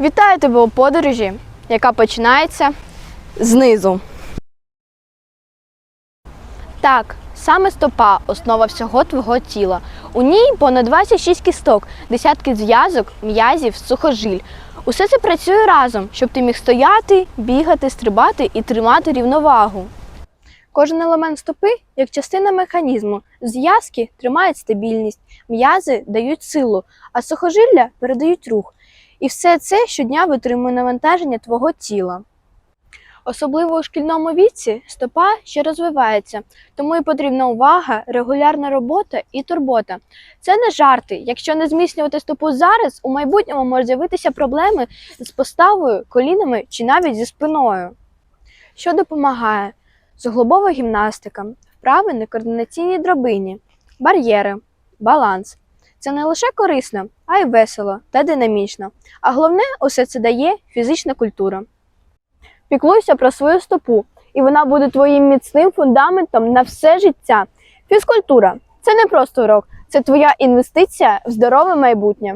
Вітаю тебе у подорожі, яка починається знизу. Так, саме стопа основа всього твого тіла. У ній понад 26 кісток, десятки зв'язок, м'язів, сухожиль. Усе це працює разом, щоб ти міг стояти, бігати, стрибати і тримати рівновагу. Кожен елемент стопи як частина механізму. Зв'язки тримають стабільність, м'язи дають силу, а сухожилля передають рух. І все це щодня витримує навантаження твого тіла. Особливо у шкільному віці стопа ще розвивається, тому і потрібна увага, регулярна робота і турбота. Це не жарти. Якщо не зміцнювати стопу зараз, у майбутньому можуть з'явитися проблеми з поставою, колінами чи навіть зі спиною. Що допомагає? Суглобова гімнастика, вправи на координаційній драбині, бар'єри, баланс. Це не лише корисно, а й весело та динамічно. А головне, усе це дає фізична культура. Піклуйся про свою стопу, і вона буде твоїм міцним фундаментом на все життя. Фізкультура це не просто урок, це твоя інвестиція в здорове майбутнє.